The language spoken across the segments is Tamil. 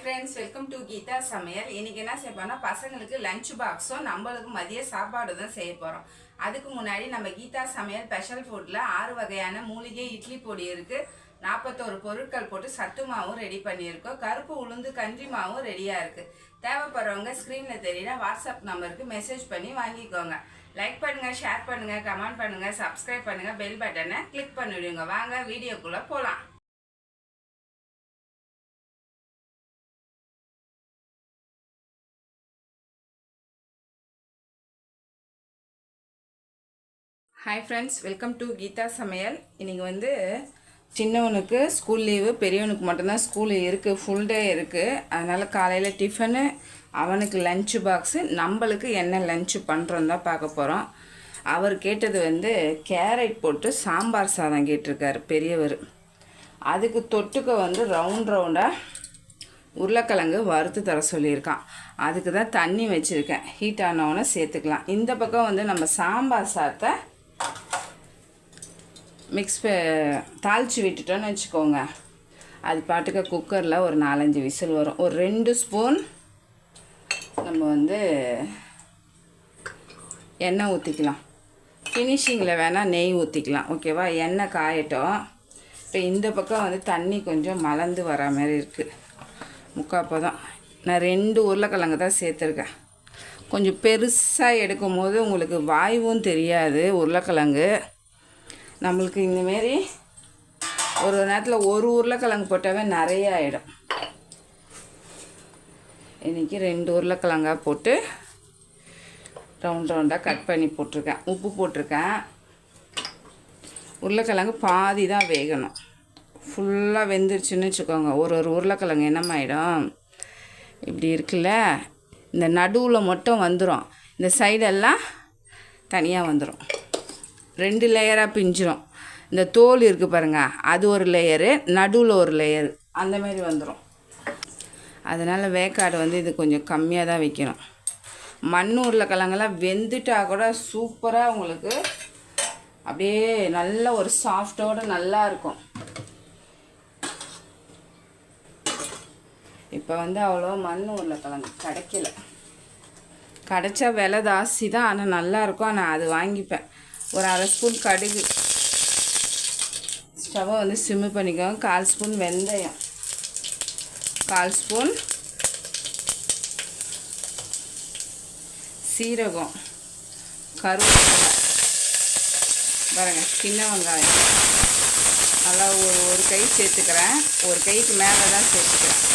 ஃப்ரெண்ட்ஸ் வெல்கம் டு கீதா சமையல் இன்னைக்கு என்ன செய்ய போறோம்னா பசங்களுக்கு லஞ்ச் பாக்ஸும் நம்மளுக்கு மதிய சாப்பாடு தான் செய்ய போகிறோம் அதுக்கு முன்னாடி நம்ம கீதா சமையல் ஸ்பெஷல் ஃபுட்டில் ஆறு வகையான மூலிகை இட்லி பொடி இருக்குது நாற்பத்தோரு பொருட்கள் போட்டு சத்து மாவும் ரெடி பண்ணியிருக்கோம். கருப்பு உளுந்து கஞ்சி மாவும் ரெடியாக இருக்குது தேவைப்படுறவங்க ஸ்க்ரீனில் தெரியுற வாட்ஸ்அப் நம்பருக்கு மெசேஜ் பண்ணி வாங்கிக்கோங்க. லைக் பண்ணுங்கள் ஷேர் பண்ணுங்கள் கமெண்ட் பண்ணுங்கள் சப்ஸ்கிரைப் பண்ணுங்கள் பெல் பட்டனை கிளிக் பண்ணிவிடுங்க வாங்க வீடியோக்குள்ளே போகலாம் hi friends welcome to Geetha Samayal இன்றைக்கி வந்து சின்னவனுக்கு ஸ்கூல் லீவு பெரியவனுக்கு மட்டும்தான் ஸ்கூல் இருக்குது ஃபுல் டே இருக்குது அதனால் காலையில் டிஃபனு அவனுக்கு லஞ்சு பாக்ஸு நம்மளுக்கு என்ன லஞ்சு பண்ணுறோம் தான் பார்க்க போகிறோம் அவர் கேட்டது வந்து கேரட் போட்டு சாம்பார் சாதம் கேட்டிருக்காரு பெரியவர். அதுக்கு தொட்டுக்க வந்து ரவுண்ட் ரவுண்டாக உருளைக்கிழங்கு வறுத்து தர சொல்லியிருக்கான். அதுக்கு தான் தண்ணி வச்சுருக்கேன். ஹீட் ஆனவுடனே சேர்த்துக்கலாம். இந்த பக்கம் வந்து நம்ம சாம்பார் சாதத்தை மிக்ஸ் தாளித்து விட்டுட்டோன்னு வச்சுக்கோங்க. அது பாட்டுக்கு குக்கரில் ஒரு நாலஞ்சு விசில் வரும். ஒரு ரெண்டு ஸ்பூன் நம்ம வந்து எண்ணெய் ஊற்றிக்கலாம் ஃபினிஷிங்கில் வேணால் நெய் ஊற்றிக்கலாம் ஓகேவா எண்ணெய் காயட்டும். இப்போ இந்த பக்கம் வந்து தண்ணி கொஞ்சம் மலர்ந்து வர மாதிரி இருக்குது முக்காப்போ தான் நான் ரெண்டு உருளைக்கிழங்கு தான் சேர்த்துருக்கேன். கொஞ்சம் பெருசாக எடுக்கும் போது உங்களுக்கு வாய்வும் தெரியாது உருளைக்கிழங்கு. நம்மளுக்கு இந்தமாரி ஒரு நேரத்தில் ஒரு உருளைக்கிழங்கு போட்டாவே நிறைய ஆகிடும் இன்றைக்கி ரெண்டு உருளைக்கிழங்காக போட்டு ரவுண்ட் ரவுண்டாக கட் பண்ணி போட்டிருக்கேன். உப்பு போட்டிருக்கேன். உருளைக்கிழங்கு பாதி தான் வேகணும். ஃபுல்லாக வெந்துருச்சுன்னு வச்சுக்கோங்க. ஒரு ஒரு உருளைக்கிழங்கு என்னமாயிடும் இப்படி இருக்குல்ல? இந்த நடுவில் மட்டும் வந்துடும் இந்த சைடெல்லாம் தனியாக வந்துடும் ரெண்டு லேயராக பிஞ்சிரும். இந்த தோல் இருக்குது பாருங்கள் அது ஒரு லேயரு நடுவில் ஒரு லேயர் அந்த மாதிரி வந்துடும் அதனால் வேக்காடு வந்து இது கொஞ்சம் கம்மியாக தான் வைக்கணும். மண் உருளைக்கிழங்கெல்லாம் வெந்துட்டா கூட சூப்பராக உங்களுக்கு அப்படியே நல்ல ஒரு சாஃப்டோடு நல்லா இருக்கும். இப்போ வந்து அவ்வளோ மண் உருளைக்கிழங்கு கிடைக்கல. கிடைச்சா விலை ஜாஸ்தி தான் ஆனால் நல்லாயிருக்கும் ஆனால் அது வாங்கிப்பேன். ஒரு அரை ஸ்பூன் கடுகு. ஸ்டவ்வை வந்து சிம்மு பண்ணிக்கோங்க. கால் ஸ்பூன் வெந்தயம். கால் ஸ்பூன் சீரகம். கருவேப்பிலை. பாருங்கள் சின்ன வெங்காயம். நல்லா ஒரு ஒரு கை சேர்த்துக்கிறேன். ஒரு கைக்கு மேலே தான் சேர்த்துக்கிறேன்.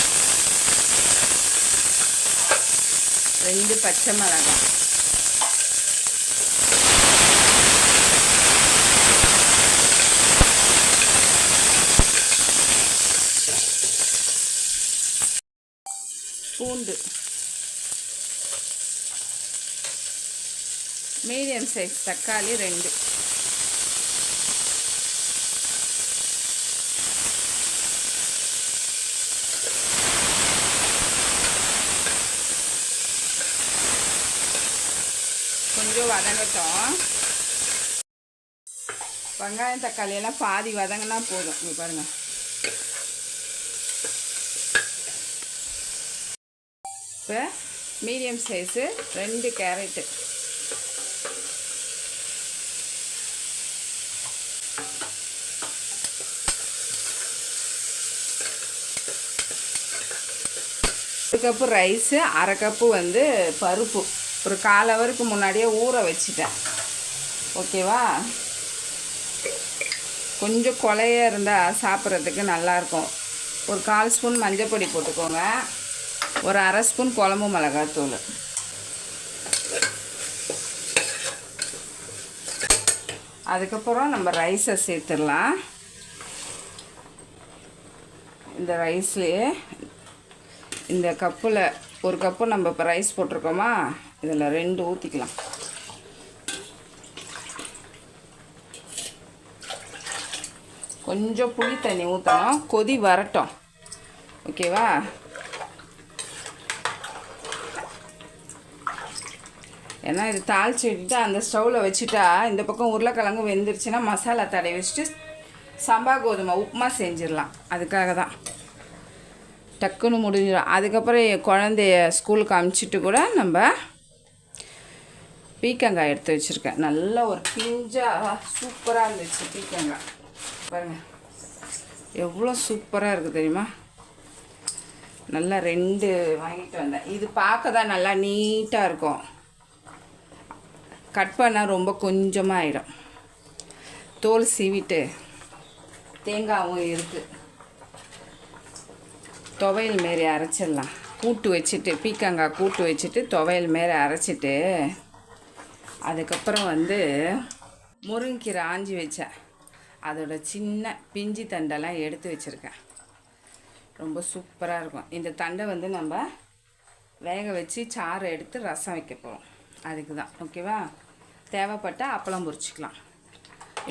ரெண்டு பச்சை மிளகாய் பூண்டு மீடியம் சைஸ் தக்காளி ரெண்டு கொஞ்சம் வதங்கட்டும் வெங்காயம் தக்காளி எல்லாம் பாதி வதங்கினா போதும் இங்கே பாருங்கள் இப்போ மீடியம் சைஸு ரெண்டு கேரட்டு ஒரு கப்பு ரைஸு அரை கப்பு வந்து பருப்பு. ஒரு கால் ஹவருக்கு முன்னாடியே ஊற வச்சுட்டேன். ஓகேவா கொஞ்சம் கொலையாக இருந்தால் சாப்பிட்றதுக்கு நல்லாயிருக்கும் ஒரு கால் ஸ்பூன் மஞ்சள் பொடி போட்டுக்கோங்க. ஒரு அரை ஸ்பூன் குழம்பு மிளகாத்தூள். அதுக்கப்புறம் நம்ம ரைஸை சேர்த்துடலாம். இந்த ரைஸ்லேயே இந்த கப்பில் ஒரு கப்பு நம்ம இப்போ ரைஸ் போட்டிருக்கோமா? இதில் ரெண்டு ஊற்றிக்கலாம் கொஞ்சம் புளி தண்ணி ஊற்றணும் கொதி வரட்டும். ஓகேவா? ஏன்னா இது தாளிச்சு விட்டுட்டு அந்த ஸ்டவ்வில் வச்சுட்டா இந்த பக்கம் உருளைக்கிழங்கு வெந்துருச்சுன்னா மசாலா தடை வச்சுட்டு சம்பா கோதுமை உப்புமா செஞ்சிடலாம். அதுக்காக தான் டக்குன்னு முடிஞ்சிடும். அதுக்கப்புறம் என் குழந்தைய ஸ்கூலுக்கு அமுச்சிட்டு கூட நம்ம பீக்கங்காய் எடுத்து வச்சுருக்கேன். நல்ல ஒரு பிஞ்சாக சூப்பராக இருந்துச்சு பீக்கங்காய். பாருங்கள் எவ்வளோ சூப்பராக இருக்குது தெரியுமா? நல்லா ரெண்டு வாங்கிட்டு வந்தேன். இது பார்க்க தான் நல்லா நீட்டாக இருக்கும். கட் பண்ணால் ரொம்ப கொஞ்சமாக ஆகிடும் தோல் சீவிட்டு தேங்காயும் இருக்குது துவையல் மாரி அரைச்சிடலாம். கூட்டு வச்சுட்டு பீக்கங்காய் கூட்டு வச்சுட்டு துவையல் மாரி அரைச்சிட்டு அதுக்கப்புறம் வந்து முருங்கீரை ஆஞ்சி வச்சேன். அதோட சின்ன பிஞ்சி தண்டெல்லாம் எடுத்து வச்சுருக்கேன். ரொம்ப சூப்பராக இருக்கும். இந்த தண்டை வந்து நம்ம வேக வச்சு சாறு எடுத்து ரசம் வைக்க போகிறோம் அதுக்கு தான். ஓகேவா? தேவைப்பட்டால் அப்பளம் பொரிச்சிக்கலாம்.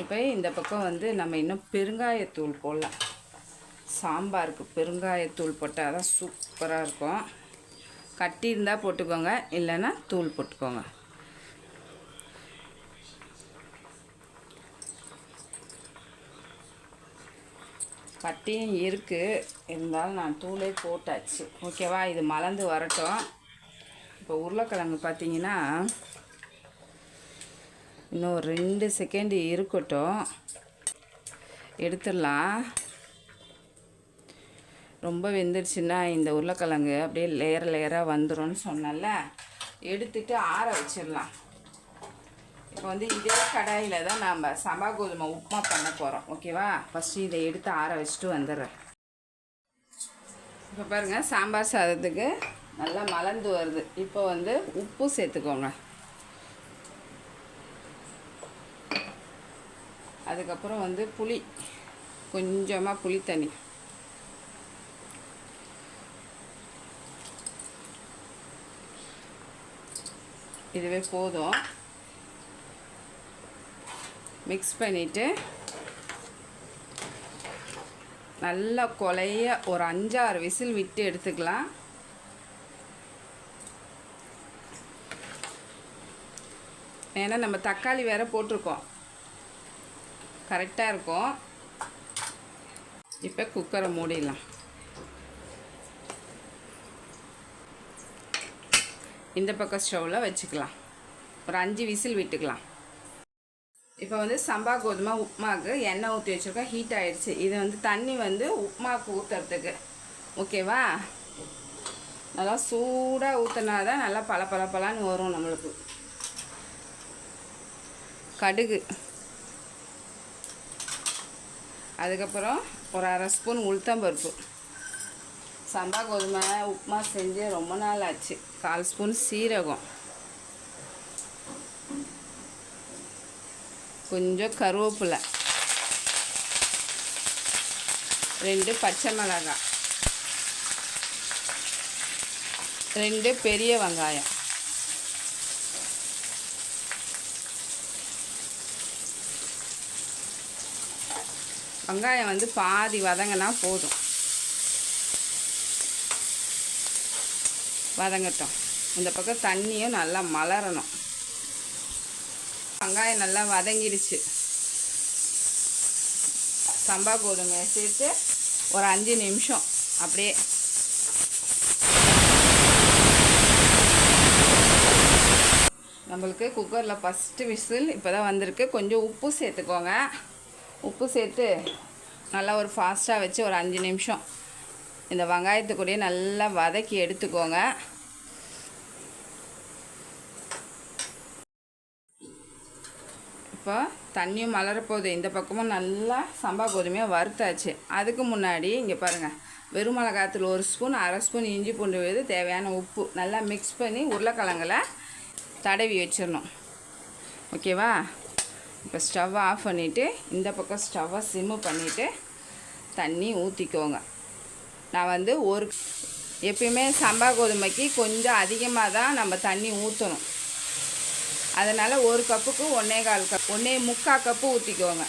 இப்போ இந்த பக்கம் வந்து நம்ம இன்னும் பெருங்காயத்தூள் போடலாம். சாம்பாருக்கு பெருங்காயத்தூள் போட்டால் தான் சூப்பராக இருக்கும். கட்டி இருந்தால் போட்டுக்கோங்க இல்லைன்னா தூள் போட்டுக்கோங்க. கட்டியும் இருக்குது இருந்தாலும் நான் தூளே போட்டாச்சு. ஓகேவா? இது மலர்ந்து வரட்டும். இப்போ உருளைக்கிழங்கு பார்த்தீங்கன்னா இன்னும் ரெண்டு செகண்ட் இருக்கட்டும். எடுத்துடலாம். ரொம்ப வெந்துருச்சுன்னா இந்த உருளைக்கிழங்கு அப்படியே லேயர் லேயராக வந்துடும்னு சொன்னல எடுத்துட்டு ஆற வச்சிடலாம். இப்போ வந்து இதே கடாயில் தான் நாம் சம்பா கோதுமை உப்புமா பண்ண போகிறோம் ஓகேவா ஃபஸ்ட்டு இதை எடுத்து ஆற வச்சுட்டு வந்துடுறேன். இப்போ பாருங்கள் சாம்பார் சாதத்துக்கு நல்லா மலர்ந்து வருது. இப்போ வந்து உப்பு சேர்த்துக்கோங்க. அதுக்கப்புறம் வந்து புளி கொஞ்சமாக புளி தண்ணி இதுவே போதும். மிக்ஸ் பண்ணிவிட்டு நல்லா கொலைய ஒரு அஞ்சாறு விசில் விட்டு எடுத்துக்கலாம். ஏன்னா நம்ம தக்காளி வேற போட்டிருக்கோம். கரெக்டாக இருக்கும். இப்போ குக்கரை மூடிடலாம். இந்த பக்கம் ஸ்டவ்வில் வச்சுக்கலாம். ஒரு அஞ்சு விசில் விட்டுக்கலாம். இப்போ வந்து சம்பா கோதுமை உப்புமாவுக்கு எண்ணெய் ஊற்றி வச்சுருக்கோம். ஹீட் ஆகிடுச்சு இது வந்து தண்ணி வந்து உப்புமாவுக்கு ஊற்றுறதுக்கு ஓகேவா? நல்லா சூடாக ஊற்றினா தான் நல்லா பல பல பலான்னு வரும் நம்மளுக்கு. கடுகு. அதுக்கப்புறம் ஒரு அரை ஸ்பூன் உளுத்தம்பருப்பு. சம்பா கோதுமை உப்புமா செஞ்சு ரொம்ப நாள் ஆச்சு கால் ஸ்பூன் சீரகம். கொஞ்சம் கருவேப்பிலை. ரெண்டு பச்சை மிளகாய். ரெண்டு பெரிய வெங்காயம். வெங்காயம் வந்து பாதி வதங்கினா போதும். வதங்கட்டும். இந்த பக்கம் தண்ணியும் நல்லா மலரணும். வெங்காயம் நல்லா வதங்கிடுச்சு. சம்பா கோதுமையை சேர்த்து ஒரு அஞ்சு நிமிஷம் அப்படியே நம்மளுக்கு குக்கரில் ஃபஸ்ட்டு விசில் இப்போ தான் வந்திருக்கு. கொஞ்சம் உப்பு சேர்த்துக்கோங்க. உப்பு சேர்த்து நல்லா ஒரு ஃபாஸ்ட்டாக வச்சு ஒரு அஞ்சு நிமிஷம் இந்த வெங்காயத்து நல்லா வதக்கி எடுத்துக்கோங்க. இப்போ தண்ணியும் மலரப்போகுது இந்த பக்கமும் நல்லா சம்பா கோதுமையாக வறுத்தாச்சு. அதுக்கு முன்னாடி இங்கே பாருங்கள் வெறும் மிளகாத்தில் ஒரு ஸ்பூன் அரை ஸ்பூன் இஞ்சி பூண்டு விழுது தேவையான உப்பு நல்லா மிக்ஸ் பண்ணி உருளைக்கிழங்குல தடவி வச்சிடணும். ஓகேவா? இப்போ ஸ்டவ் ஆஃப் பண்ணிவிட்டு இந்த பக்கம் ஸ்டவ்வை சிம்மு பண்ணிவிட்டு தண்ணி ஊற்றிக்கோங்க நான் வந்து ஒரு எப்பயுமே சம்பா கோதுமைக்கு கொஞ்சம் அதிகமாக தான் நம்ம தண்ணி ஊற்றணும். அதனால் ஒரு கப்புக்கு ஒன்றே கால் கப் ஒன்றே முக்கால் கப்பு ஊற்றிக்கோங்க.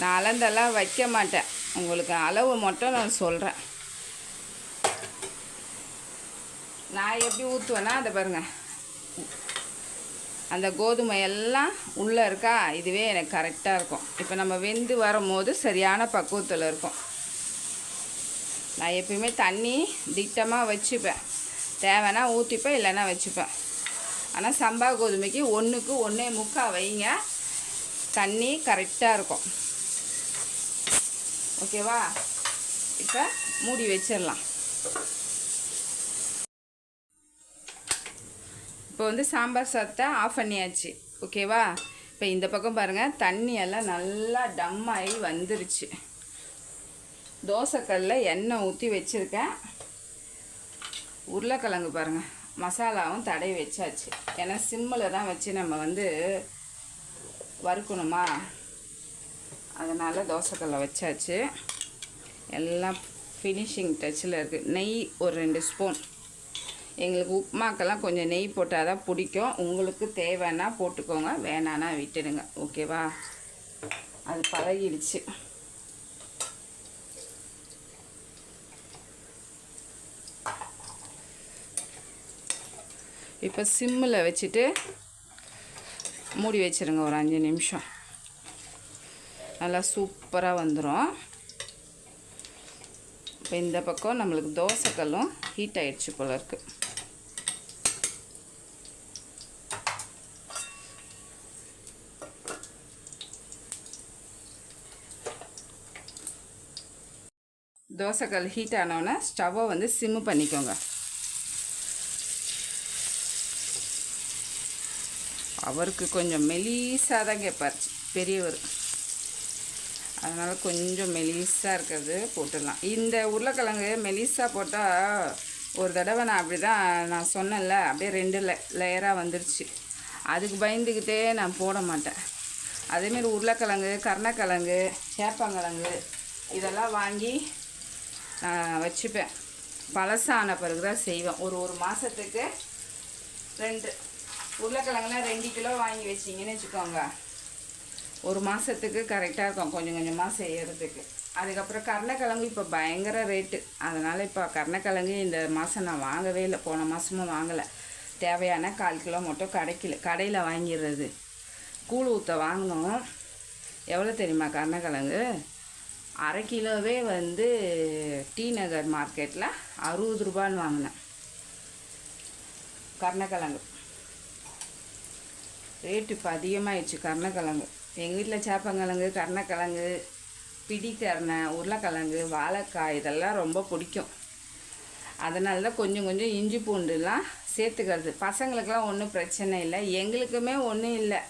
நான் அளந்தெல்லாம் வைக்க மாட்டேன். உங்களுக்கு அளவு மட்டும் நான் சொல்கிறேன் நான் எப்படி ஊற்றுவேன்னா அதை பாருங்கள் அந்த கோதுமை எல்லாம் உள்ளே இருக்கா? இதுவே எனக்கு கரெக்டாக இருக்கும். இப்போ நம்ம வெந்து வரும்போது சரியான பக்குவத்தில் இருக்கும். நான் எப்பயுமே தண்ணி திட்டமாக வச்சுப்பேன். தேவைன்னா ஊற்றிப்பேன் இல்லைன்னா வச்சுப்பேன். ஆனால் சம்பா கோதுமைக்கு ஒன்றுக்கு ஒன்றே முக்கால் வைங்க. தண்ணி கரெக்டாக இருக்கும். ஓகேவா இப்போ மூடி வச்சிடலாம். இப்போ வந்து சாம்பார் சாதத்தை ஆஃப் பண்ணியாச்சு. ஓகேவா இப்போ இந்த பக்கம் பாருங்கள் தண்ணி எல்லாம் நல்லா டம் ஆகி வந்துருச்சு. தோசைக்கல்ல எண்ணெய் ஊற்றி வச்சுருக்கேன். உருளைக்கிழங்கு பாருங்கள் மசாலாவும் தடவி வச்சாச்சு. ஏன்னா சிம்மில் தான் வச்சு நம்ம வந்து வறுக்கணுமா? அதனால் தோசைக்கல்லை வச்சாச்சு. எல்லாம் ஃபினிஷிங் டச்சில் இருக்குது நெய் ஒரு ரெண்டு ஸ்பூன் எங்களுக்கு உப்புமாக்கெல்லாம் கொஞ்சம் நெய் போட்டால் தான் பிடிக்கும். உங்களுக்கு தேவைன்னா போட்டுக்கோங்க. வேணான்னா விட்டுடுங்க. ஓகேவா? அது பழகிடுச்சு. இப்போ சிம்மில் வச்சுட்டு மூடி வச்சிருங்க. ஒரு அஞ்சு நிமிஷம். நல்லா சூப்பராக வந்துடும். இப்போ இந்த பக்கம் நம்மளுக்கு தோசைக்கல்லும் ஹீட் ஆகிடுச்சு போல இருக்குது தோசைக்கல் ஹீட் ஆனோடனே ஸ்டவ்வை வந்து சிம்மு பண்ணிக்கோங்க. அவருக்கு கொஞ்சம் மெலீஸாக தான் கேட்பார் பெரியவர். அதனால் கொஞ்சம் மெலிசாக இருக்கிறது போட்டுடலாம். இந்த உருளைக்கிழங்கு மெலிசாக போட்டால் ஒரு தடவை நான் அப்படி தான் நான் சொன்னேன்ல அப்படியே ரெண்டு லே லேயராக வந்துருச்சு. அதுக்கு பயந்துக்கிட்டே நான் போட மாட்டேன். அதேமாரி உருளைக்கிழங்கு கருணக்கிழங்கு சேப்பங்கிழங்கு இதெல்லாம் வாங்கி நான் வச்சுப்பேன். பழசான பிறகு தான் செய்வேன். ஒரு ஒரு மாதத்துக்கு ரெண்டு உருளைக்கிழங்குலாம் ரெண்டு கிலோ வாங்கி வச்சிங்கன்னு வச்சுக்கோங்க. ஒரு மாதத்துக்கு கரெக்டாக இருக்கும். கொஞ்சம் கொஞ்சமாக செய்கிறதுக்கு அதுக்கப்புறம் கருணக்கிழங்கு இப்போ பயங்கர ரேட்டு அதனால் இப்போ கருணக்கிழங்கு இந்த மாதம் நான் வாங்கவே இல்லை. போன மாதமும் வாங்கலை. தேவையான கால் கிலோ மட்டும் கிடைக்கல கடையில் வாங்கிடுறது. கூழ் ஊற்ற வாங்கினோம் எவ்வளோ தெரியுமா கருணக்கிழங்கு? அரை கிலோவே வந்து டி நகர் மார்க்கெட்டில் அறுபது ரூபான்னு வாங்கினேன். கருணக்கிழங்கு. ரேட்டு இப்போ அதிகமாகிடுச்சு கருணக்கிழங்கு. எங்கள் வீட்டில் சேப்பங்கிழங்கு கருணக்கிழங்கு பிடிக்கரணை உருளைக்கிழங்கு வாழைக்காய் இதெல்லாம் ரொம்ப பிடிக்கும். அதனால தான் கொஞ்சம் கொஞ்சம் இஞ்சி பூண்டுலாம் சேர்த்துக்கிறது. பசங்களுக்கெல்லாம் ஒன்றும் பிரச்சனை இல்லை. எங்களுக்குமே ஒன்றும் இல்லை.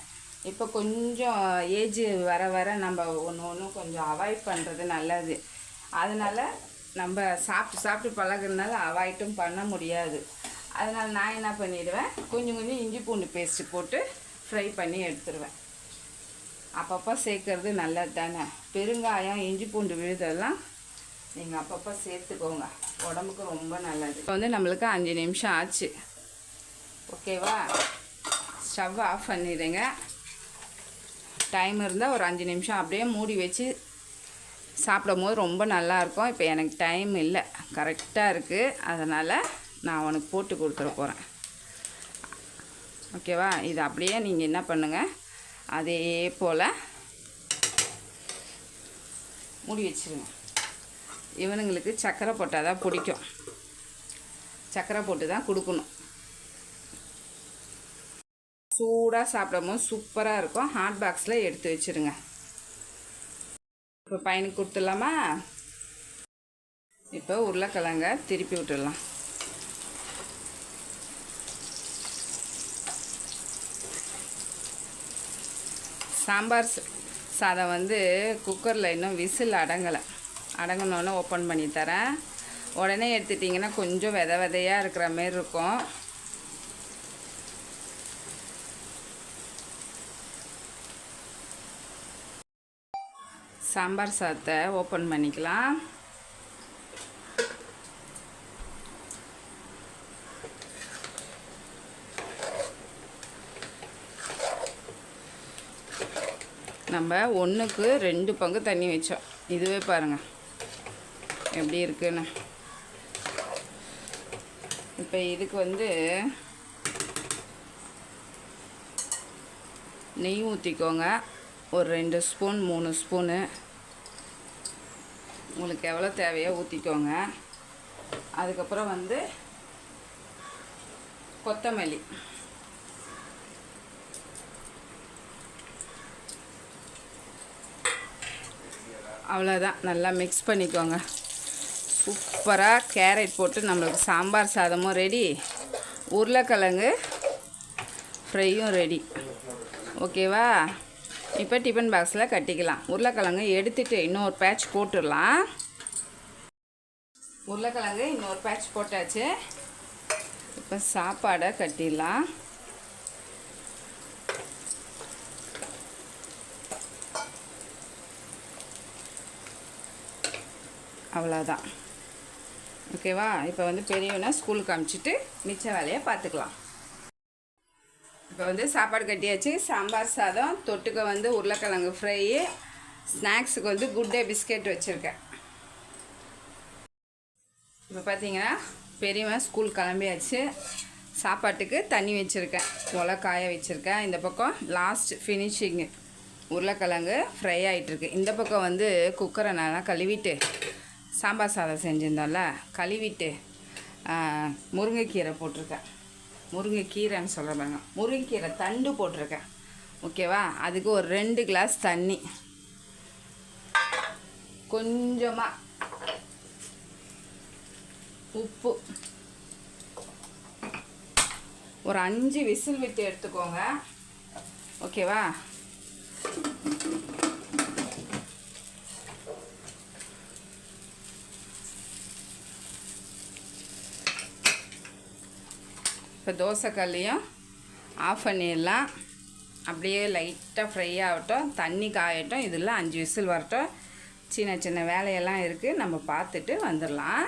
இப்போ கொஞ்சம் ஏஜ் வர வர நம்ம ஒன்று ஒன்றும் கொஞ்சம் அவாய்ட் பண்ணுறது நல்லது. அதனால் நம்ம சாப்பிட்டு சாப்பிட்டு பழகுறதுனால அவாய்ட்டும் பண்ண முடியாது. அதனால் நான் என்ன பண்ணிடுவேன்? கொஞ்சம் கொஞ்சம் இஞ்சி பூண்டு பேஸ்ட்டு போட்டு ஃப்ரை பண்ணி எடுத்துருவேன். அப்பப்போ சேர்க்கறது நல்லது தானே? பெருங்காயம் இஞ்சி பூண்டு விழுதெல்லாம் நீங்கள் அப்பப்போ சேர்த்துக்கோங்க. உடம்புக்கு ரொம்ப நல்லது. இப்போ வந்து நம்மளுக்கு அஞ்சு நிமிஷம் ஆச்சு. ஓகேவா? ஸ்டவ் ஆஃப் பண்ணிடுங்க. டைம் இருந்தால் ஒரு அஞ்சு நிமிஷம் அப்படியே மூடி வச்சு சாப்பிடும் போது ரொம்ப நல்லாயிருக்கும். இப்போ எனக்கு டைம் இல்லை. கரெக்டாக இருக்குது அதனால் நான் உனக்கு போட்டு கொடுத்துட போகிறேன் ஓகேவா இது அப்படியே நீங்கள் என்ன பண்ணுங்கள் அதே போல் மூடி வச்சிருங்க. இவனுங்களுக்கு சக்கரை போட்டால் தான் பிடிக்கும். சக்கரை போட்டு தான் கொடுக்கணும். சூடாக சாப்பிடும்போது சூப்பராக இருக்கும். ஹாட் பாக்ஸில் எடுத்து வச்சுருங்க. இப்போ பையனுக்கு கொடுத்துடலாமா? இப்போ உருளைக்கிழங்க திருப்பி விட்டுடலாம். சாம்பார் சாதம் வந்து குக்கரில் இன்னும் விசில் அடங்கலை. அடங்கினோன்னு ஓப்பன் பண்ணி தரேன். உடனே எடுத்துட்டிங்கன்னா கொஞ்சம் வித விதையாக இருக்கிற மாரி இருக்கும். சாம்பார் சாதத்தை ஓப்பன் பண்ணிக்கலாம். நம்ம ஒன்றுக்கு ரெண்டு பங்கு தண்ணி வச்சோம். இதுவே பாருங்கள் எப்படி இருக்குன்னு. இப்போ இதுக்கு வந்து நெய் ஊற்றிக்கோங்க ஒரு ரெண்டு ஸ்பூன் மூணு ஸ்பூனு. உங்களுக்கு எவ்வளோ தேவையோ ஊற்றிக்கோங்க அதுக்கப்புறம் வந்து கொத்தமல்லி. அவ்வளோதான். நல்லா மிக்ஸ் பண்ணிக்கோங்க. சூப்பராக கேரட் போட்டு நம்மளுக்கு சாம்பார் சாதமும் ரெடி உருளைக்கிழங்கு ஃப்ரையும் ரெடி ஓகேவா இப்போ டிஃபன் பாக்ஸில் கட்டிக்கலாம். உருளைக்கிழங்கு எடுத்துகிட்டு இன்னொரு பேட்ச் போட்டுடலாம். உருளைக்கிழங்கு இன்னொரு பேட்ச் போட்டாச்சு. இப்போ சாப்பாடை கட்டிடலாம். அவ்வளோதான் ஓகேவா? இப்போ வந்து பெரியவனை ஸ்கூலுக்கு அமுச்சிட்டு மிச்ச வேலையை பார்த்துக்கலாம். இப்போ வந்து சாப்பாடு கட்டியாச்சு. சாம்பார் சாதம் தொட்டுக்க வந்து உருளைக்கிழங்கு ஃப்ரை ஸ்நாக்ஸுக்கு வந்து குட் டே பிஸ்கெட் வச்சுருக்கேன். இப்போ பார்த்தீங்கன்னா பெரியவன் ஸ்கூல் கிளம்பியாச்சு. சாப்பாட்டுக்கு தண்ணி வச்சுருக்கேன். ஒலை காய வச்சுருக்கேன். இந்த பக்கம் லாஸ்ட் ஃபினிஷிங்கு உருளைக்கிழங்கு ஃப்ரை ஆகிட்டுருக்கு இந்த பக்கம் வந்து குக்கரை நல்லா கழுவிட்டு சாம்பார் சாதம் செஞ்சுருந்தோம்ல கழுவிட்டு முருங்கைக்கீரை போட்டிருக்கேன். முருங்கைக்கீரைன்னு சொல்கிறாங்க முருங்கைக்கீரை தண்டு போட்டிருக்கேன். ஓகேவா அதுக்கு ஒரு ரெண்டு கிளாஸ் தண்ணி. கொஞ்சமாக உப்பு. ஒரு அஞ்சு விசில் விட்டு எடுத்துக்கோங்க. ஓகேவா இப்போ தோசைக்கல்லையும் ஆஃப் பண்ணிடலாம். அப்படியே லைட்டாக ஃப்ரை ஆகட்டும் தண்ணி காயட்டும் இதில் அஞ்சு விசில் வரட்டும். சின்ன சின்ன வேலையெல்லாம் இருக்குது நம்ம பார்த்துட்டு வந்துடலாம்.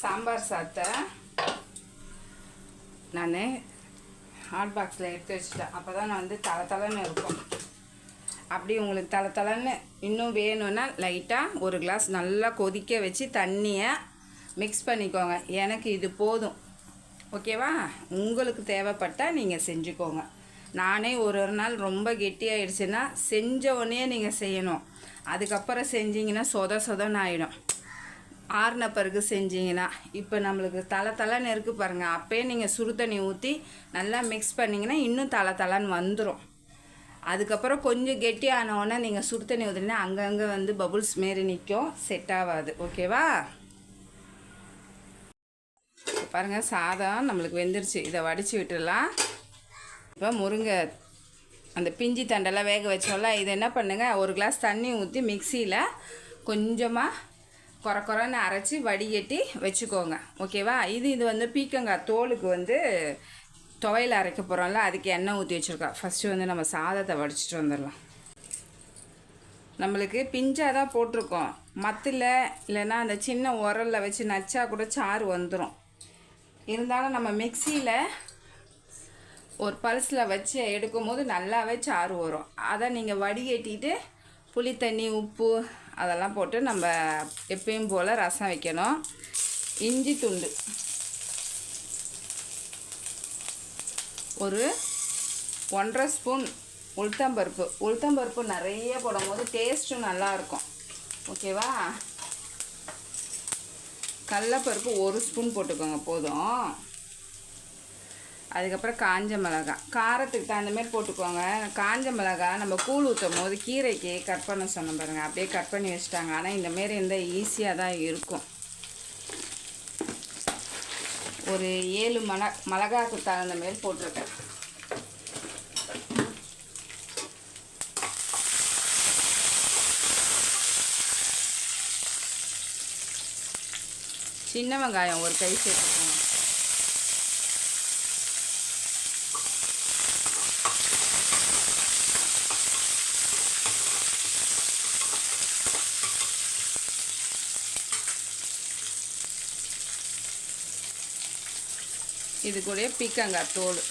சாம்பார் சாத்தை நான் ஹாட் பாக்ஸில் எடுத்து வச்சுட்டேன். அப்போ தான் நான் வந்து தலை தலைன்னு இருக்கும். அப்படி உங்களுக்கு தலை தலைன்னு இன்னும் வேணும்னா லைட்டாக ஒரு கிளாஸ் நல்லா கொதிக்க வச்சு தண்ணியை மிக்ஸ் பண்ணிக்கோங்க. எனக்கு இது போதும். ஓகேவா? உங்களுக்கு தேவைப்பட்டால் நீங்கள் செஞ்சுக்கோங்க. நானே ஒரு ஒரு நாள் ரொம்ப கெட்டியாயிடுச்சுன்னா செஞ்ச உடனே நீங்கள் செய்யணும். அதுக்கப்புறம் செஞ்சீங்கன்னா சொத சொதன்னு ஆகிடும் ஆறுன பிறகு செஞ்சீங்கன்னா இப்போ நம்மளுக்கு தலை தலைன்னு இருக்குது பாருங்கள் அப்போயே நீங்கள் சுடு தண்ணி ஊற்றி நல்லா மிக்ஸ் பண்ணிங்கன்னா இன்னும் தலை தலைன்னு வந்துடும் அதுக்கப்புறம் கொஞ்சம் கெட்டி ஆனவுடனே நீங்கள் சுடு தண்ணி ஊற்றினா அங்கங்கே வந்து பபுள்ஸ் மாரி நிற்கும் செட் ஆகாது. ஓகேவா? பாருங்கள் சாதம் நம்மளுக்கு வெந்துருச்சு. இதை வடித்து விட்டுடலாம் இப்போ முருங்கை அந்த பிஞ்சி தண்டெல்லாம் வேக வச்சோம்ல இதை என்ன பண்ணுங்கள் ஒரு கிளாஸ் தண்ணி ஊற்றி மிக்சியில் கொஞ்சமாக குறை குறைன்னு அரைச்சி வடிகட்டி வச்சுக்கோங்க. ஓகேவா இது இது வந்து பீக்கங்காய் தோலுக்கு வந்து துவையில் அரைக்க போகிறோம்ல அதுக்கு எண்ணெய் ஊற்றி வச்சுருக்கோம். ஃபஸ்ட்டு வந்து நம்ம சாதத்தை வடிச்சிட்டு வந்துடலாம். நம்மளுக்கு பிஞ்சாக தான் போட்டிருக்கோம். மத்தில் இல்லைன்னா அந்த சின்ன உரலில் வச்சு நச்சா கூட சாறு வந்துடும் இருந்தாலும் நம்ம மிக்சியில் ஒரு பல்ஸில் வச்சு எடுக்கும்போது நல்லாவே சாறு வரும். அதை நீங்கள் வடிகட்டிட்டு புளி தண்ணி உப்பு அதெல்லாம் போட்டு நம்ம எப்பயும் போல் ரசம் வைக்கணும். இஞ்சி துண்டு. ஒரு ஒன்றரை ஸ்பூன் உளுத்தம்பருப்பு. உளுத்தம்பருப்பு நிறைய போடும்போது டேஸ்ட்டும் நல்லாயிருக்கும் ஓகேவா கடலப்பருப்பு ஒரு ஸ்பூன் போட்டுக்கோங்க போதும். அதுக்கப்புறம் காஞ்ச மிளகாய் காரத்துக்கு தகுந்தமாரி போட்டுக்கோங்க. காஞ்ச மிளகாய் நம்ம கூழ் ஊற்றும் போது கீரைக்கு கட் பண்ண சொன்ன பாருங்கள் அப்படியே கட் பண்ணி வச்சுட்டாங்க. ஆனால் இந்த மாரி இருந்தால் ஈஸியாக தான் இருக்கும். ஒரு ஏழு மல மிளகாக்கு தகுந்த மாரி போட்டிருக்கேன். சின்ன வெங்காயம் ஒரு கை சேர்த்துக்கோங்க. இது கூட பீக்கங்காய் தோல்.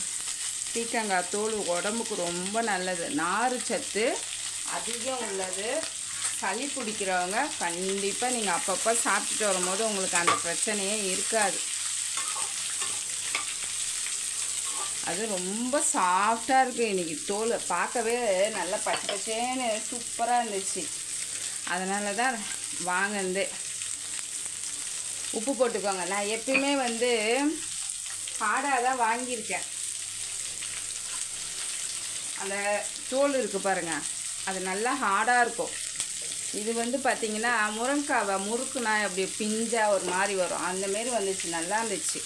பீக்கங்காய் தோல் உடம்புக்கு ரொம்ப நல்லது. நார் சத்து அதிகம் உள்ளது. சளி பிடிக்கிறவங்க கண்டிப்பாக நீங்கள் அப்பப்போ சாப்பிட்டுட்டு வரும்போது உங்களுக்கு அந்த பிரச்சனையே இருக்காது. அது ரொம்ப சாஃப்டாக இருக்குது இன்றைக்கி தோல் பார்க்கவே நல்லா பச்சை பச்சேன்னு சூப்பராக இருந்துச்சு. அதனால தான் வாங்கினது. உப்பு போட்டுக்கோங்க. நான் எப்பயுமே வந்து ஹார்டாக தான் வாங்கியிருக்கேன். அந்த தோல் இருக்குது பாருங்கள் அது நல்லா ஹார்டாக இருக்கும். இது வந்து பார்த்தீங்கன்னா முருங்காவை முறுக்குனா அப்படி பிஞ்சாக ஒரு மாதிரி வரும். அந்த மாரி வந்துச்சு நல்லா இருந்துச்சு.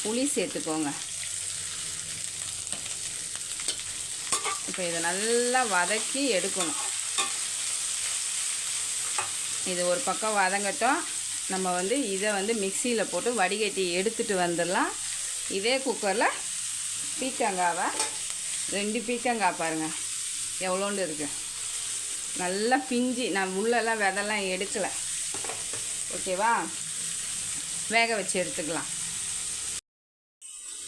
புளி சேர்த்துக்கோங்க. இப்போ இதை நல்லா வதக்கி எடுக்கணும். இது ஒரு பக்கம் வதங்கட்டும். நம்ம வந்து இதை வந்து மிக்சியில் போட்டு வடிகட்டி எடுத்துகிட்டு வந்துடலாம். இதே குக்கரில் பீக்கங்காவை ரெண்டு பீக்கங்காய் பாருங்கள் எவ்வளோண்டு இருக்குது நல்லா பிஞ்சு நான் உள்ளெல்லாம் விதெல்லாம் எடுக்கலை. ஓகேவா? வேக வச்சு எடுத்துக்கலாம்.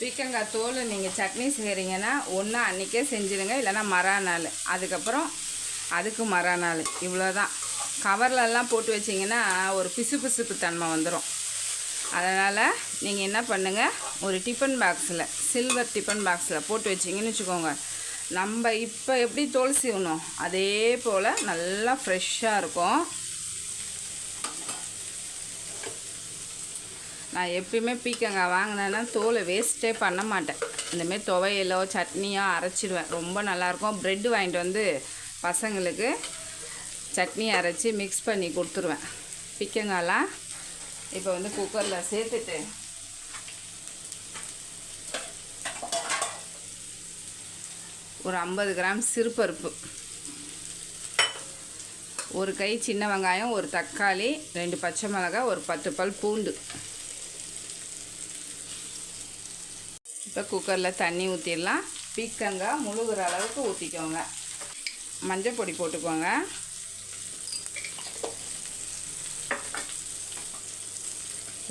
பீக்கங்காய் தோல் நீங்கள் சட்னி செய்கிறீங்கன்னா ஒன்று அன்றைக்கே செஞ்சுடுங்க இல்லைன்னா மறாநாள் அதுக்கப்புறம் அதுக்கு மரா நாள். இவ்வளோ இவ்வளோதான். கவர்லெல்லாம் போட்டு வச்சிங்கன்னா ஒரு பிசு பிசுப்பு தன்மை வந்துடும் அதனால் நீங்கள் என்ன பண்ணுங்கள் ஒரு டிஃபன் பாக்ஸில் சில்வர் டிஃபன் பாக்ஸில் போட்டு வச்சிங்கன்னு வச்சுக்கோங்க. நம்ம இப்போ எப்படி தோல் சீவணும் அதே போல் நல்லா ஃப்ரெஷ்ஷாக இருக்கும். நான் எப்பயுமே பீக்கங்காய் வாங்கினேன்னா தோலை வேஸ்ட்டே பண்ண மாட்டேன். இந்தமாரி துவையலோ சட்னியோ அரைச்சிடுவேன். ரொம்ப நல்லாயிருக்கும். ப்ரெட்டு வாங்கிட்டு வந்து பசங்களுக்கு சட்னி அரைச்சி மிக்ஸ் பண்ணி கொடுத்துருவேன். பீக்கங்காய்லாம் இப்போ வந்து குக்கரில் சேர்த்துட்டு ஒரு ஐம்பது கிராம் சிறுபருப்பு. ஒரு கை சின்ன வெங்காயம் ஒரு தக்காளி ரெண்டு பச்சை மிளகாய் ஒரு பத்து பல் பூண்டு. இப்போ குக்கரில் தண்ணி ஊற்றிடலாம் பீக்கங்காய் முழுகிற அளவுக்கு ஊற்றிக்கோங்க மஞ்சள் பொடி போட்டுக்கோங்க.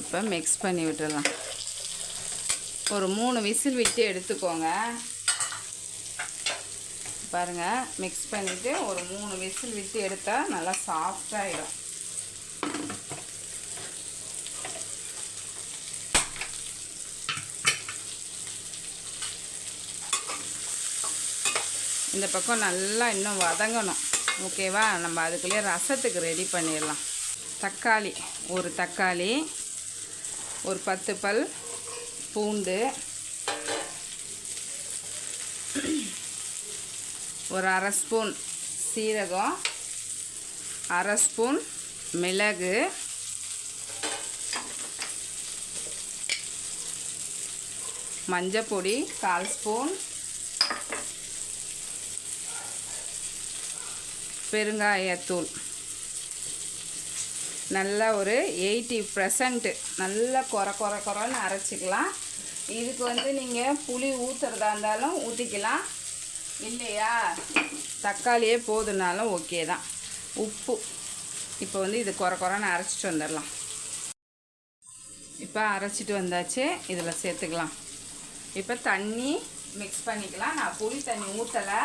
இப்போ மிக்ஸ் பண்ணி விட்டுடலாம். ஒரு மூணு விசில் விட்டு எடுத்துக்கோங்க. பாருங்கள் மிக்ஸ் பண்ணிவிட்டு ஒரு மூணு விசில் விட்டு எடுத்தால் நல்லா சாஃப்டாகிடும் இந்த பக்கம் நல்லா இன்னும் வதங்கணும். ஓகேவா நம்ம அதுக்குள்ளேயே ரசத்துக்கு ரெடி பண்ணிடலாம். தக்காளி ஒரு தக்காளி ஒரு பத்து பல் பூண்டு ஒரு அரை ஸ்பூன் சீரகம் அரை ஸ்பூன் மிளகு மஞ்சப்பொடி கால் ஸ்பூன் பெருங்காயத்தூள். நல்லா ஒரு எயிட்டி பர்சன்ட்டு நல்லா குறை குறை குறைன்னு அரைச்சிக்கலாம். இதுக்கு வந்து நீங்கள் புளி ஊற்றுறதா இருந்தாலும் ஊற்றிக்கலாம் இல்லையா? தக்காளியே போதுனாலும் ஓகே தான். உப்பு. இப்போ வந்து இது குறை குறைன்னு அரைச்சிட்டு வந்துடலாம். இப்போ அரைச்சிட்டு வந்தாச்சு. இதில் சேர்த்துக்கலாம். இப்போ தண்ணி மிக்ஸ் பண்ணிக்கலாம். நான் புளி தண்ணி ஊற்றலை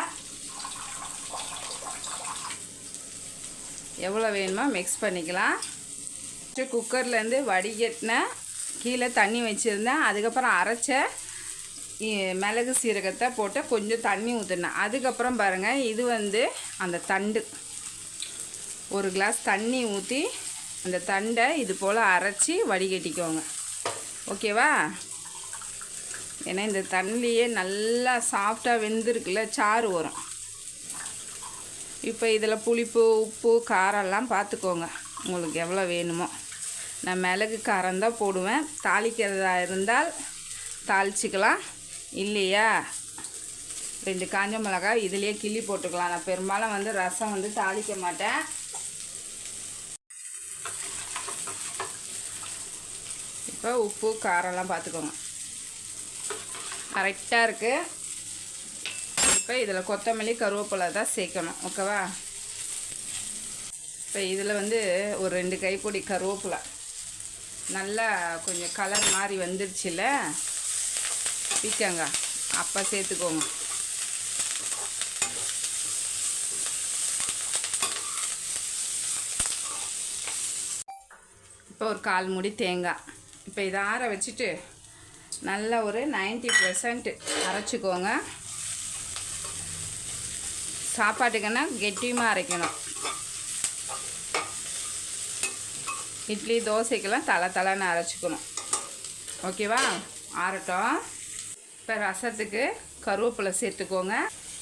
எவ்வளோ வேணுமோ மிக்ஸ் பண்ணிக்கலாம். குக்கர்லேருந்து வடிகட்டின கீழே தண்ணி வச்சுருந்தேன். அதுக்கப்புறம் அரைச்ச மிளகு சீரகத்தை போட்டு கொஞ்சம் தண்ணி ஊற்றினேன் அதுக்கப்புறம் பாருங்கள் இது வந்து அந்த தண்டு. ஒரு கிளாஸ் தண்ணி ஊற்றி அந்த தண்டை இது போல் அரைச்சி வடிகட்டிக்கோங்க. ஓகேவா? ஏன்னா இந்த தண்ணியே நல்லா சாஃப்டாக வெந்திருக்குல்ல சாறு வரும். இப்போ இதில் புளிப்பு உப்பு காரம்லாம் பார்த்துக்கோங்க உங்களுக்கு எவ்வளோ வேணுமோ. நான் மிளகு காரம் தான் போடுவேன். தாளிக்கிறதா இருந்தால் தாளிச்சிக்கலாம். இல்லையா? ரெண்டு காஞ்ச மிளகாய் இதுலேயே கிள்ளி போட்டுக்கலாம். நான் பெரும்பாலும் வந்து ரசம் வந்து தாளிக்க மாட்டேன். இப்போ உப்பு காரம்லாம் பார்த்துக்கோங்க. கரெக்டாக இருக்குது இப்போ இதில் கொத்தமல்லி கருவேப்பிலை தான் சேர்க்கணும். ஓகேவா? இப்போ இதில் வந்து ஒரு ரெண்டு கைப்பொடி கருவேப்பிலை. நல்லா கொஞ்சம் கலர் மாதிரி வந்துடுச்சுல பீக்கங்காய் அப்போ சேர்த்துக்கோங்க. இப்போ ஒரு கால் முடி தேங்காய். இப்போ இதை ஆற வச்சுட்டு நல்லா ஒரு 90% பர்சன்ட் அரைச்சிக்கோங்க. சாப்பாட்டுக்குன்னா கெட்டியமாக அரைக்கணும். இட்லி தோசைக்கெல்லாம் தலை தலைன்னு அரைச்சிக்கணும். ஓகேவா? ஆறட்டும். இப்போ ரசத்துக்கு கருவேப்பிலை சேர்த்துக்கோங்க.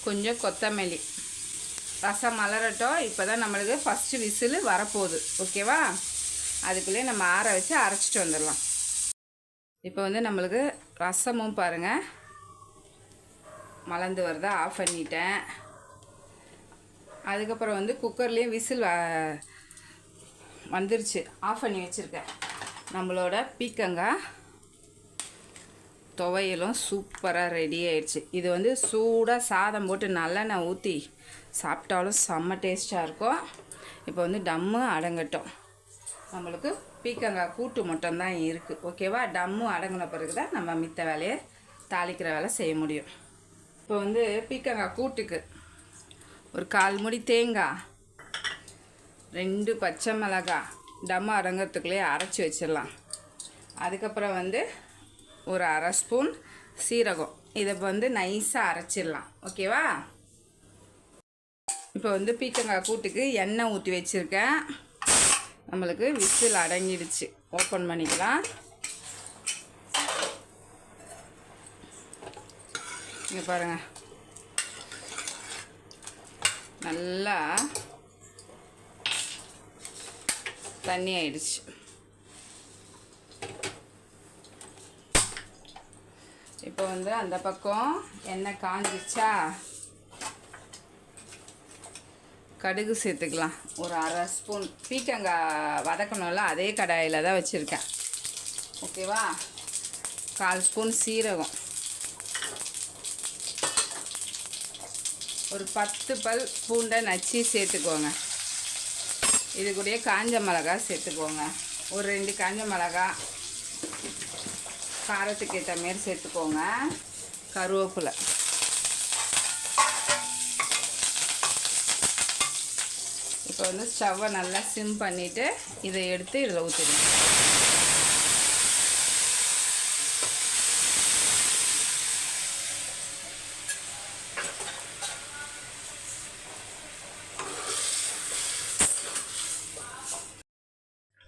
கொஞ்சம் கொத்தமல்லி. ரசம் மலரட்டும். இப்போ தான் நம்மளுக்கு ஃபஸ்ட்டு விசில் வரப்போகுது. ஓகேவா அதுக்குள்ளேயே நம்ம ஆற வச்சு அரைச்சிட்டு வந்துடலாம். இப்போ வந்து நம்மளுக்கு ரசமும் பாருங்கள் மலர்ந்து வருதா ஆஃப் பண்ணிட்டேன். அதுக்கப்புறம் வந்து குக்கர்லேயும் விசில் வ- வந்துருச்சு. ஆஃப் பண்ணி வச்சுருக்கேன். நம்மளோட பீக்கங்காய் துவையலும் சூப்பராக ரெடி ஆயிடுச்சு. இது வந்து சூடாக சாதம் போட்டு நல்லெண்ணெய் ஊற்றி சாப்பிட்டாலும் செம்ம டேஸ்ட்டாக இருக்கும். இப்போ வந்து டம்மு அடங்கட்டும். நம்மளுக்கு பீக்கங்காய் கூட்டு மட்டும்தான் இருக்குது ஓகேவா டம்மு அடங்கின பிறகு தான் நம்ம மித்த வேலையை தாளிக்கிற வேலை செய்ய முடியும். இப்போ வந்து பீக்கங்காய் கூட்டுக்கு ஒரு கால் முடி தேங்காய் ரெண்டு பச்சை மிளகாய் டம்மு அடங்கிறதுக்குள்ளேயே அரைச்சி வச்சிடலாம். அதுக்கப்புறம் வந்து ஒரு அரை ஸ்பூன் சீரகம். இதை வந்து நைஸாக அரைச்சிடலாம். ஓகேவா இப்போ வந்து பீக்கங்காய் கூட்டுக்கு எண்ணெய் ஊற்றி வச்சுருக்கேன். நம்மளுக்கு விசில் அடங்கிடுச்சு. ஓப்பன் பண்ணிக்கலாம். இங்கே பாருங்கள் நல்லா தண்ணி ஆயிடுச்சு. இப்போ வந்து அந்த பக்கம் எண்ணெய் காஞ்சிச்சா கடுகு சேர்த்துக்கலாம். ஒரு அரை ஸ்பூன். பீக்கங்காய் வதக்கணும்ல அதே கடாயில் தான் வச்சுருக்கேன். ஓகேவா கால் ஸ்பூன் சீரகம். ஒரு பத்து பல் பூண்டை நச்சு சேர்த்துக்கோங்க. இது கூடயே காஞ்ச மிளகா சேர்த்துக்கோங்க. ஒரு ரெண்டு காஞ்ச மிளகா காரத்துக்கு ஏற்ற மாரி சேர்த்துக்கோங்க. கருவேப்பிலை. இப்போ வந்து ஸ்டவ்வை நல்லா சிம் பண்ணிவிட்டு இதை எடுத்து இதில் ஊற்றிடுங்க.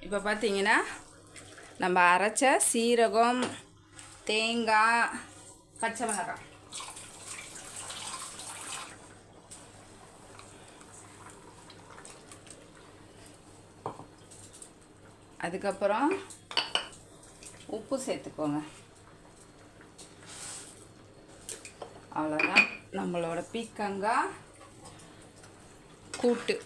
இப்போ பார்த்தீங்கன்னா நம்ம அரைச்ச சீரகம் தேங்காய் பச்சை மிளகாய். அதுக்கப்புறம் உப்பு சேர்த்துக்கோங்க. அவ்வளோதான் நம்மளோட பீக்கங்காய் கூட்டு.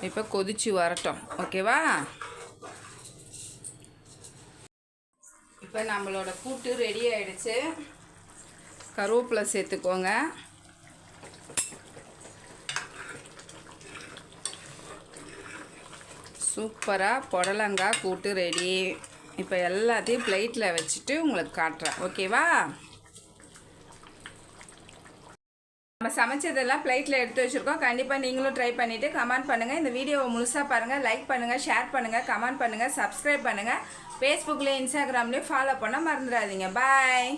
இப்போ கொதிச்சு வரட்டும். ஓகேவா? இப்போ நம்மளோட கூட்டு ரெடி ஆகிடுச்சு கருவேப்பிலை சேர்த்துக்கோங்க. சூப்பராக புடலங்காய் கூட்டு ரெடி இப்போ எல்லாத்தையும் பிளேட்டில் வச்சுட்டு உங்களுக்கு காட்டுறேன். ஓகேவா நம்ம சமைச்சதெல்லாம் பிளேட்டில் எடுத்து வச்சுருக்கோம். கண்டிப்பாக நீங்களும் ட்ரை பண்ணிவிட்டு கமெண்ட் பண்ணுங்கள் இந்த வீடியோவை முழுசாக பாருங்கள் லைக் பண்ணுங்கள் ஷேர் பண்ணுங்கள் கமெண்ட் பண்ணுங்கள் சப்ஸ்கிரைப் பண்ணுங்கள் ஃபேஸ்புக்லேயும் இன்ஸ்டாகிராம்லேயும் ஃபாலோ பண்ண மறந்துடாதீங்க. பாய்